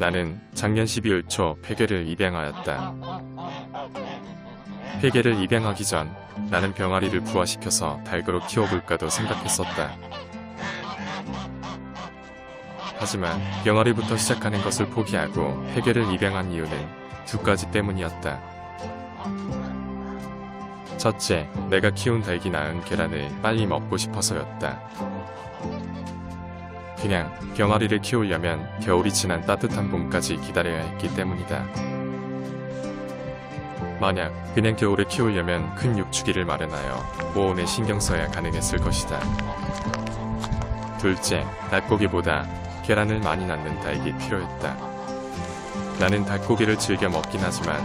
나는 작년 12월 초 폐계를 입양하였다. 폐계를 입양하기 전 나는 병아리를 부화시켜서 닭으로 키워볼까도 생각했었다. 하지만 병아리부터 시작하는 것을 포기하고 폐계를 입양한 이유는 두 가지 때문이었다. 첫째, 내가 키운 닭이 낳은 계란을 빨리 먹고 싶어서였다. 그냥 병아리를 키우려면 겨울이 지난 따뜻한 봄까지 기다려야 했기 때문이다. 만약 그냥 겨울에 키우려면 큰 육축기를 마련하여 보온에 신경 써야 가능했을 것이다. 둘째, 닭고기보다 계란을 많이 낳는 닭이 필요했다. 나는 닭고기를 즐겨 먹긴 하지만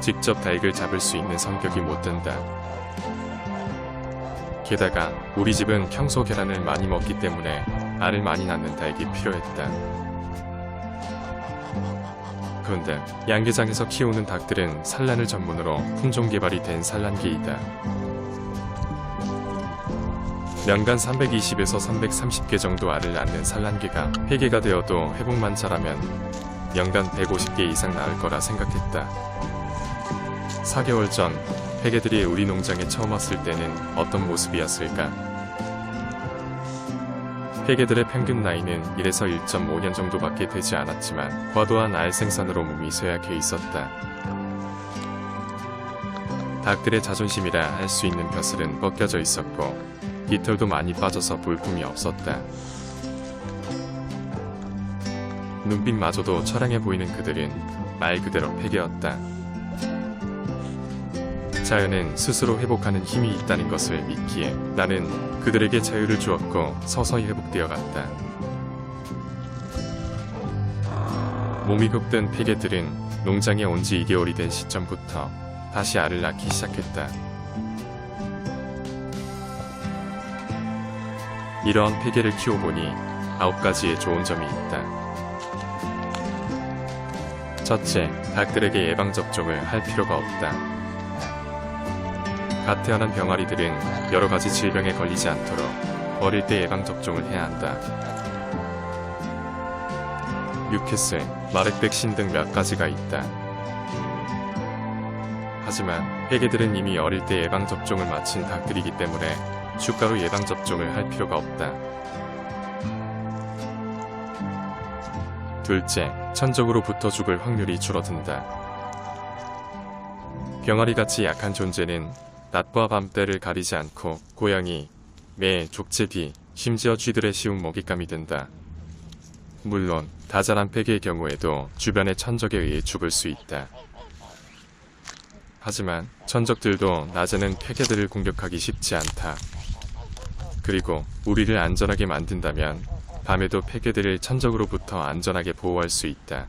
직접 닭을 잡을 수 있는 성격이 못 된다. 게다가 우리 집은 평소 계란을 많이 먹기 때문에 알을 많이 낳는 닭이 필요했다. 그런데 양계장에서 키우는 닭들은 산란을 전문으로 품종 개발이 된 산란계이다. 년간 320에서 330개 정도 알을 낳는 산란계가 폐계가 되어도 회복만 잘하면 연간 150개 이상 낳을 거라 생각했다. 4개월 전 폐계들이 우리 농장에 처음 왔을 때는 어떤 모습이었을까? 폐계들의 평균 나이는 1에서 1.5년 정도밖에 되지 않았지만 과도한 알 생산으로 몸이 쇠약해 있었다. 닭들의 자존심이라 할 수 있는 벼슬은 벗겨져 있었고 깃털도 많이 빠져서 볼품이 없었다. 눈빛마저도 처량해 보이는 그들은 말 그대로 폐계였다. 자연은 스스로 회복하는 힘이 있다는 것을 믿기에 나는 그들에게 자유를 주었고 서서히 회복되어 갔다. 몸이 굽든 폐계들은 농장에 온 지 2개월이 된 시점부터 다시 알을 낳기 시작했다. 이러한 폐계를 키워보니 아홉 가지의 좋은 점이 있다. 첫째, 닭들에게 예방접종을 할 필요가 없다. 갓 태어난 병아리들은 여러 가지 질병에 걸리지 않도록 어릴 때 예방접종을 해야 한다. 뉴캐슬, 마렉 백신 등 몇 가지가 있다. 하지만 회계들은 이미 어릴 때 예방접종을 마친 닭들이기 때문에 추가로 예방접종을 할 필요가 없다. 둘째, 천적으로부터 죽을 확률이 줄어든다. 병아리같이 약한 존재는 낮과 밤 때를 가리지 않고 고양이, 매, 족제비, 심지어 쥐들의 쉬운 먹잇감이 된다. 물론 다자란 폐기의 경우에도 주변의 천적에 의해 죽을 수 있다. 하지만 천적들도 낮에는 폐개들을 공격하기 쉽지 않다. 그리고 우리를 안전하게 만든다면 밤에도 폐개들을 천적으로부터 안전하게 보호할 수 있다.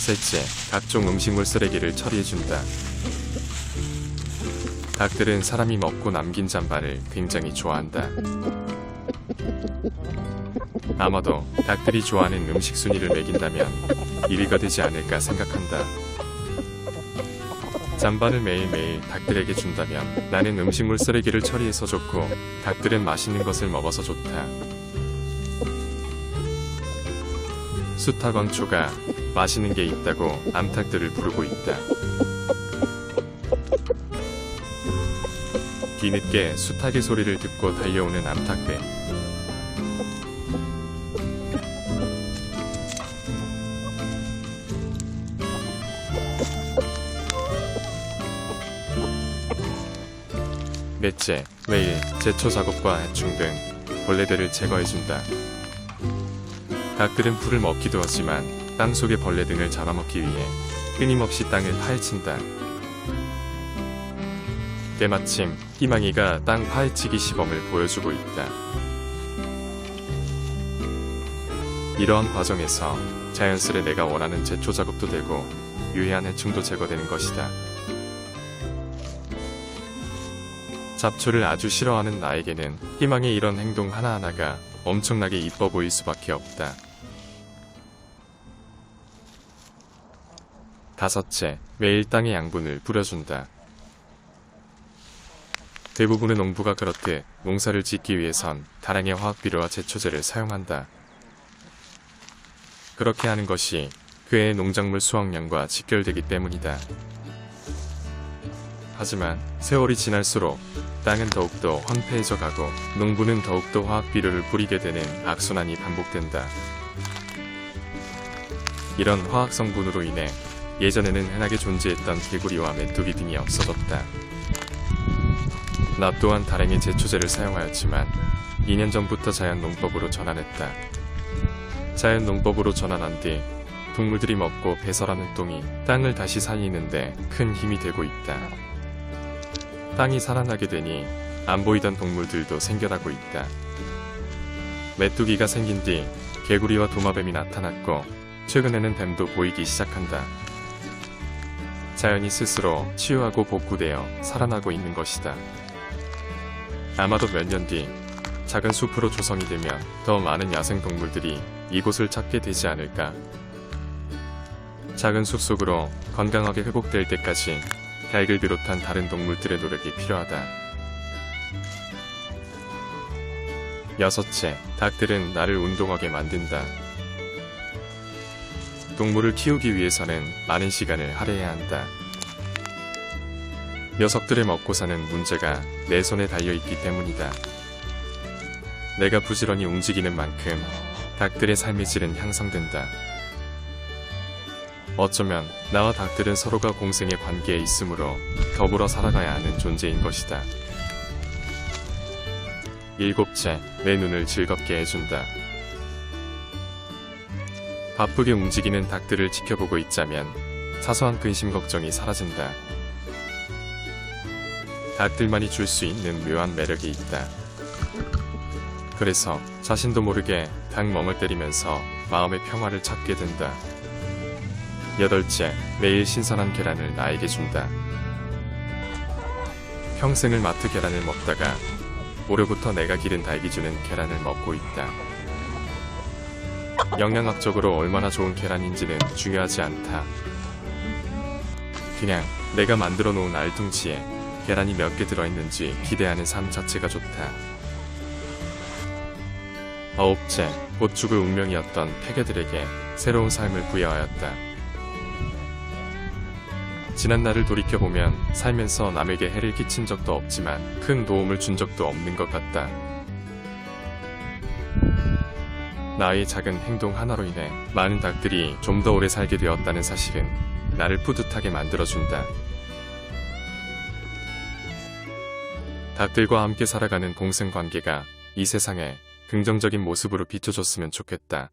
셋째, 각종 음식물 쓰레기를 처리해준다. 닭들은 사람이 먹고 남긴 잔반을 굉장히 좋아한다. 아마도 닭들이 좋아하는 음식 순위를 매긴다면 1위가 되지 않을까 생각한다. 잔반을 매일매일 닭들에게 준다면 나는 음식물 쓰레기를 처리해서 좋고 닭들은 맛있는 것을 먹어서 좋다. 수탉왕초가 맛있는 게 있다고 암탉들을 부르고 있다. 뒤늦게 수탉의 소리를 듣고 달려오는 암탉들. 넷째, 매일 제초 작업과 해충 등 벌레들을 제거해준다. 닭들은 풀을 먹기도 하지만 땅 속의 벌레 등을 잡아먹기 위해 끊임없이 땅을 파헤친다. 때마침 희망이가 땅 파헤치기 시범을 보여주고 있다. 이러한 과정에서 자연스레 내가 원하는 제초 작업도 되고 유해한 해충도 제거되는 것이다. 잡초를 아주 싫어하는 나에게는 희망의 이런 행동 하나하나가 엄청나게 이뻐 보일 수밖에 없다. 다섯째, 매일 땅에 양분을 뿌려준다. 대부분의 농부가 그렇듯 농사를 짓기 위해선 다량의 화학비료와 제초제를 사용한다. 그렇게 하는 것이 그의 농작물 수확량과 직결되기 때문이다. 하지만 세월이 지날수록 땅은 더욱더 황폐해져 가고 농부는 더욱더 화학비료를 뿌리게 되는 악순환이 반복된다. 이런 화학 성분으로 인해 예전에는 흔하게 존재했던 개구리와 메뚜기 등이 없어졌다. 나 또한 다량의 제초제를 사용하였지만 2년 전부터 자연 농법으로 전환했다. 자연 농법으로 전환한 뒤 동물들이 먹고 배설하는 똥이 땅을 다시 살리는데 큰 힘이 되고 있다. 땅이 살아나게 되니 안 보이던 동물들도 생겨나고 있다. 메뚜기가 생긴 뒤 개구리와 도마뱀이 나타났고 최근에는 뱀도 보이기 시작한다. 자연이 스스로 치유하고 복구되어 살아나고 있는 것이다. 아마도 몇 년 뒤 작은 숲으로 조성이 되면 더 많은 야생 동물들이 이곳을 찾게 되지 않을까. 작은 숲 속으로 건강하게 회복될 때까지 닭을 비롯한 다른 동물들의 노력이 필요하다. 여섯째, 닭들은 나를 운동하게 만든다. 동물을 키우기 위해서는 많은 시간을 할애해야 한다. 녀석들의 먹고 사는 문제가 내 손에 달려 있기 때문이다. 내가 부지런히 움직이는 만큼 닭들의 삶의 질은 향상된다. 어쩌면 나와 닭들은 서로가 공생의 관계에 있으므로 더불어 살아가야 하는 존재인 것이다. 일곱째, 내 눈을 즐겁게 해준다. 바쁘게 움직이는 닭들을 지켜보고 있자면 사소한 근심 걱정이 사라진다. 닭들만이 줄 수 있는 묘한 매력이 있다. 그래서 자신도 모르게 닭 멍을 때리면서 마음의 평화를 찾게 된다. 여덟째, 매일 신선한 계란을 나에게 준다. 평생을 마트 계란을 먹다가 올해부터 내가 기른 닭이 주는 계란을 먹고 있다. 영양학적으로 얼마나 좋은 계란인지는 중요하지 않다. 그냥 내가 만들어 놓은 알통지에 계란이 몇 개 들어있는지 기대하는 삶 자체가 좋다. 아홉째, 곧 죽을 운명이었던 폐계들에게 새로운 삶을 부여하였다. 지난 날을 돌이켜보면 살면서 남에게 해를 끼친 적도 없지만 큰 도움을 준 적도 없는 것 같다. 나의 작은 행동 하나로 인해 많은 닭들이 좀 더 오래 살게 되었다는 사실은 나를 뿌듯하게 만들어준다. 닭들과 함께 살아가는 공생 관계가 이 세상에 긍정적인 모습으로 비춰줬으면 좋겠다.